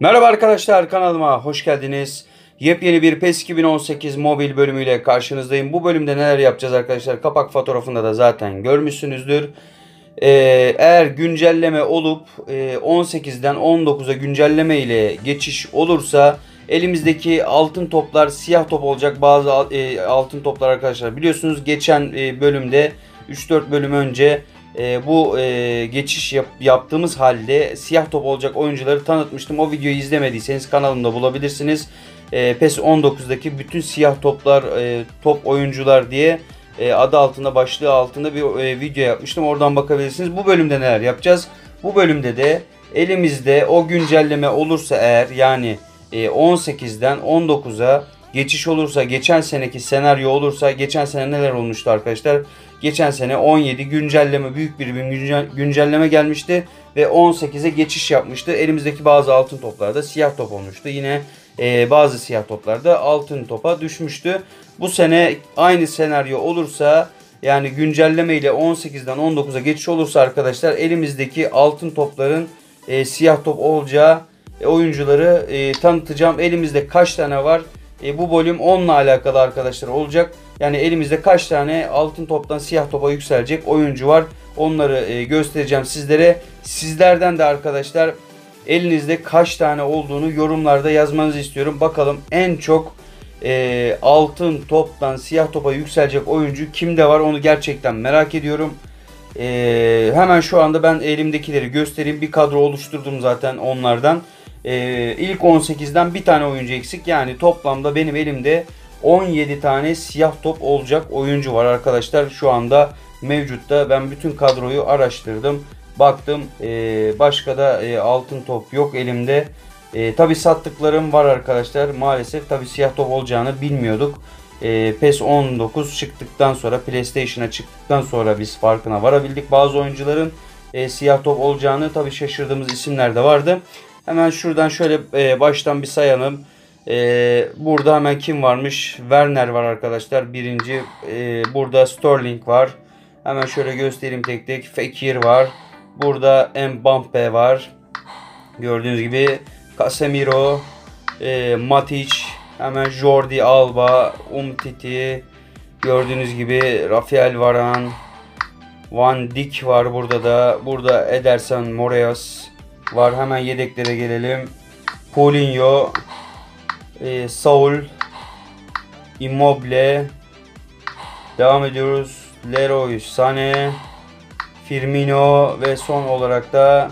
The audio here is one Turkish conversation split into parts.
Merhaba arkadaşlar kanalıma hoş geldiniz. Yepyeni bir PES 2018 mobil bölümüyle karşınızdayım. Bu bölümde neler yapacağız arkadaşlar? Kapak fotoğrafında da zaten görmüşsünüzdür. Ee, eğer güncelleme olup e, 18'den 19'a güncelleme ile geçiş olursa elimizdeki altın toplar siyah top olacak. Bazı e, altın toplar arkadaşlar biliyorsunuz geçen e, bölümde 3-4 bölüm önce e, bu e, geçiş yap, yaptığımız halde siyah top olacak oyuncuları tanıtmıştım. O videoyu izlemediyseniz kanalımda bulabilirsiniz. E, PES 19'daki bütün siyah toplar, e, top oyuncular diye e, adı altında, başlığı altında bir e, video yapmıştım. Oradan bakabilirsiniz. Bu bölümde neler yapacağız? Bu bölümde de elimizde o güncelleme olursa eğer yani e, 18'den 19'a geçiş olursa, geçen seneki senaryo olursa, geçen sene neler olmuştu arkadaşlar? Geçen sene 17 güncelleme, büyük bir güncelleme gelmişti ve 18'e geçiş yapmıştı. Elimizdeki bazı altın toplarda siyah top olmuştu. Yine e, bazı siyah toplarda altın topa düşmüştü. Bu sene aynı senaryo olursa yani güncelleme ile 18'den 19'a geçiş olursa arkadaşlar elimizdeki altın topların e, siyah top olacağı e, oyuncuları e, tanıtacağım. Elimizde kaç tane var? E, bu bölüm onunla alakalı arkadaşlar olacak. Yani elimizde kaç tane altın toptan siyah topa yükselecek oyuncu var. Onları e, göstereceğim sizlere. Sizlerden de arkadaşlar elinizde kaç tane olduğunu yorumlarda yazmanızı istiyorum. Bakalım en çok e, altın toptan siyah topa yükselecek oyuncu kimde var onu gerçekten merak ediyorum. E, hemen şu anda ben elimdekileri göstereyim. Bir kadro oluşturdum zaten onlardan. E, ilk 18'den bir tane oyuncu eksik. Yani toplamda benim elimde 17 tane siyah top olacak oyuncu var arkadaşlar. Şu anda mevcutta ben bütün kadroyu araştırdım. Baktım e, başka da e, altın top yok elimde. E, tabi sattıklarım var arkadaşlar. Maalesef tabi siyah top olacağını bilmiyorduk. PES 19 çıktıktan sonra PlayStation'a çıktıktan sonra biz farkına varabildik. Bazı oyuncuların siyah top olacağını tabi şaşırdığımız isimler de vardı. Hemen şuradan şöyle baştan bir sayalım. E, burada hemen kim varmış? Werner var arkadaşlar. Birinci. E, burada Sterling var. Hemen şöyle göstereyim tek tek. Fekir var. Burada Mbappe var. Gördüğünüz gibi Casemiro, e, Matic, hemen Jordi Alba, Umtiti, gördüğünüz gibi Rafael Varane, Van Dijk var burada da. Burada Ederson Moreas var. Hemen yedeklere gelelim. Paulinho, e, Saul, Immobile, devam ediyoruz. Leroy Sané, Firmino ve son olarak da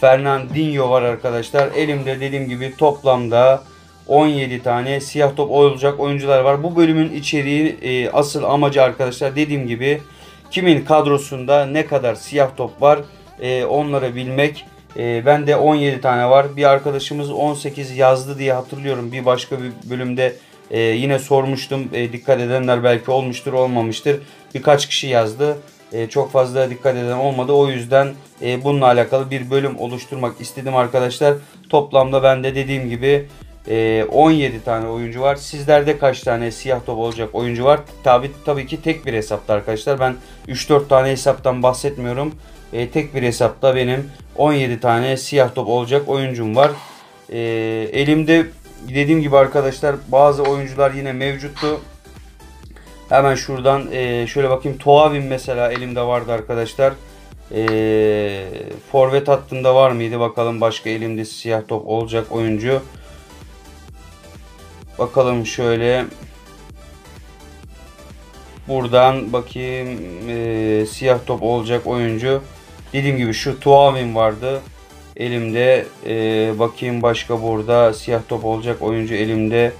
Fernandinho var arkadaşlar. Elimde dediğim gibi toplamda 17 tane siyah top olacak oyuncular var. Bu bölümün içeriği e, asıl amacı arkadaşlar dediğim gibi kimin kadrosunda ne kadar siyah top var e, onları bilmek. E, ben de 17 tane var. Bir arkadaşımız 18 yazdı diye hatırlıyorum. Bir başka bir bölümde e, yine sormuştum. E, dikkat edenler belki olmuştur olmamıştır. Birkaç kişi yazdı. E, çok fazla dikkat eden olmadı. O yüzden e, bununla alakalı bir bölüm oluşturmak istedim arkadaşlar. Toplamda bende dediğim gibi e, 17 tane oyuncu var. Sizlerde kaç tane siyah top olacak oyuncu var? Tabi tabii ki tek bir hesapta arkadaşlar. Ben 3-4 tane hesaptan bahsetmiyorum. E, tek bir hesapta benim 17 tane siyah top olacak oyuncum var. E, elimde dediğim gibi arkadaşlar bazı oyuncular yine mevcuttu. Hemen şuradan e, şöyle bakayım. Toavin mesela elimde vardı arkadaşlar. E, forvet hattında var mıydı? Bakalım başka elimde siyah top olacak oyuncu. Bakalım şöyle. Buradan bakayım e, siyah top olacak oyuncu. Dediğim gibi şu Tuavin vardı elimde. E, bakayım başka burada siyah top olacak oyuncu elimde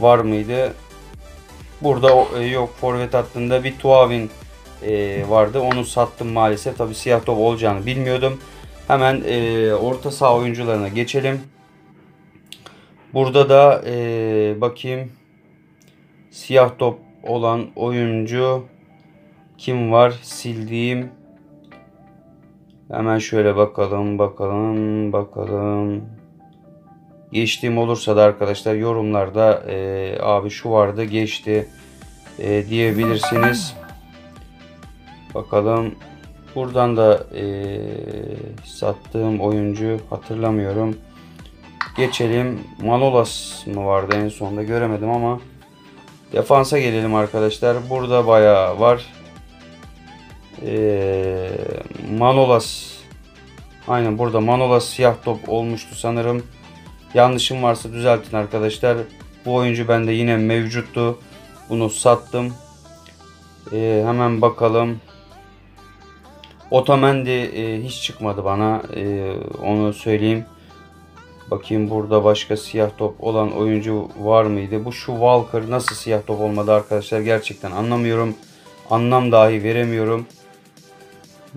var mıydı? Burada e, yok forvet hattında bir Tuavin e, vardı. Onu sattım maalesef. Tabi siyah top olacağını bilmiyordum. Hemen e, orta saha oyuncularına geçelim. Burada da e, bakayım siyah top olan oyuncu kim var sildiğim hemen şöyle bakalım bakalım bakalım geçtiğim olursa da arkadaşlar yorumlarda e, abi şu vardı geçti e, diyebilirsiniz bakalım buradan da e, sattığım oyuncu hatırlamıyorum geçelim. Manolas mı vardı en sonunda göremedim ama defansa gelelim arkadaşlar. Burada bayağı var. Ee, Manolas aynen burada Manolas siyah top olmuştu sanırım. Yanlışım varsa düzeltin arkadaşlar. Bu oyuncu bende yine mevcuttu. Bunu sattım. Ee, hemen bakalım. Otamendi e, hiç çıkmadı bana. E, onu söyleyeyim. Bakayım burada başka siyah top olan oyuncu var mıydı? Bu şu Walker nasıl siyah top olmadı arkadaşlar gerçekten anlamıyorum. Anlam dahi veremiyorum.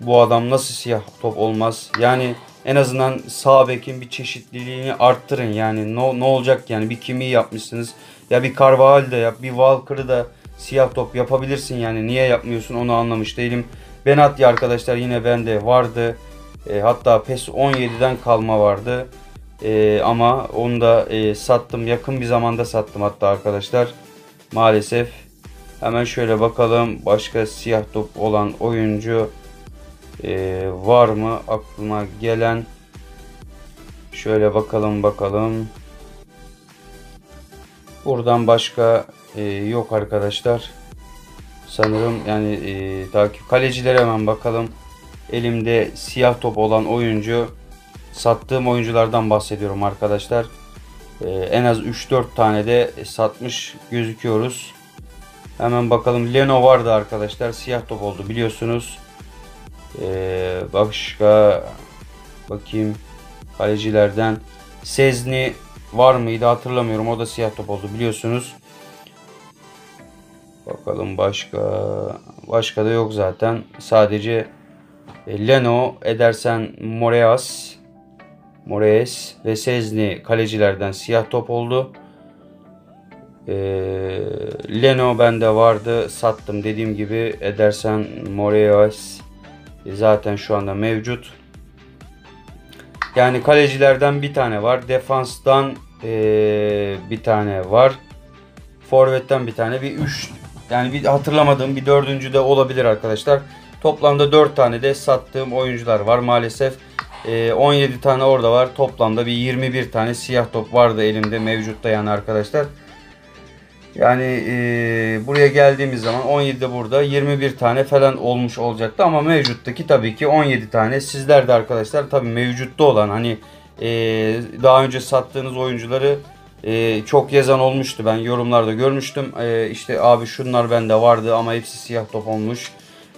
Bu adam nasıl siyah top olmaz? Yani en azından sağ bekin bir çeşitliliğini arttırın. Yani ne, ne olacak yani bir kimi yapmışsınız. Ya bir Carvajal da yap, bir Walker'ı da siyah top yapabilirsin yani. Niye yapmıyorsun onu anlamış değilim. Benatya arkadaşlar yine bende vardı. E, hatta PES 17'den kalma vardı. E, ama onu da e, sattım. Yakın bir zamanda sattım hatta arkadaşlar. Maalesef. Hemen şöyle bakalım. Başka siyah top olan oyuncu e, var mı aklıma gelen? Şöyle bakalım bakalım. Buradan başka e, yok arkadaşlar. Sanırım yani e, takip kalecilere hemen bakalım. Elimde siyah top olan oyuncu sattığım oyunculardan bahsediyorum arkadaşlar. E, en az 3-4 tane de satmış gözüküyoruz. Hemen bakalım. Leno vardı arkadaşlar. Siyah top oldu biliyorsunuz. E, başka bakayım kalecilerden Sezni var mıydı hatırlamıyorum. O da siyah top oldu biliyorsunuz. Bakalım başka başka da yok zaten. Sadece e, Leno, Edersen, Moreas, Moraes ve Sezni kalecilerden siyah top oldu. E, Leno bende vardı. Sattım dediğim gibi. Edersen, Moraes e, zaten şu anda mevcut. Yani kalecilerden bir tane var. Defanstan e, bir tane var. Forvet'ten bir tane. Bir 3 yani bir hatırlamadığım bir dördüncü de olabilir arkadaşlar. Toplamda 4 tane de sattığım oyuncular var maalesef. E, 17 tane orada var. Toplamda bir 21 tane siyah top vardı elimde mevcutta yani arkadaşlar. Yani e, buraya geldiğimiz zaman 17'de burada 21 tane falan olmuş olacaktı ama mevcuttaki tabii ki 17 tane. Sizler de arkadaşlar tabii mevcutta olan hani e, daha önce sattığınız oyuncuları e, çok yazan olmuştu. Ben yorumlarda görmüştüm. E, işte abi şunlar bende vardı ama hepsi siyah top olmuş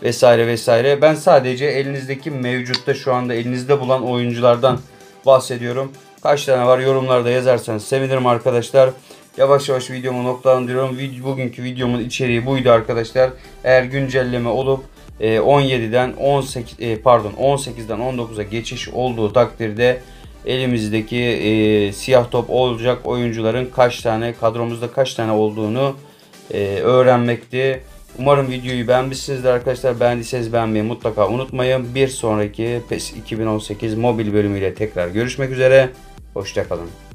vesaire vesaire. Ben sadece elinizdeki mevcutta şu anda elinizde bulan oyunculardan bahsediyorum. Kaç tane var yorumlarda yazarsanız sevinirim arkadaşlar. Yavaş yavaş videomu noktalandırıyorum. Bugünkü videomun içeriği buydu arkadaşlar. Eğer güncelleme olup 17'den 18 pardon 18'den 19'a geçiş olduğu takdirde elimizdeki e, siyah top olacak oyuncuların kaç tane kadromuzda kaç tane olduğunu e, öğrenmekti. Umarım videoyu beğenmişsinizdir arkadaşlar. Beğendiyseniz beğenmeyi mutlaka unutmayın. Bir sonraki PES 2018 mobil bölümüyle tekrar görüşmek üzere. Hoşçakalın.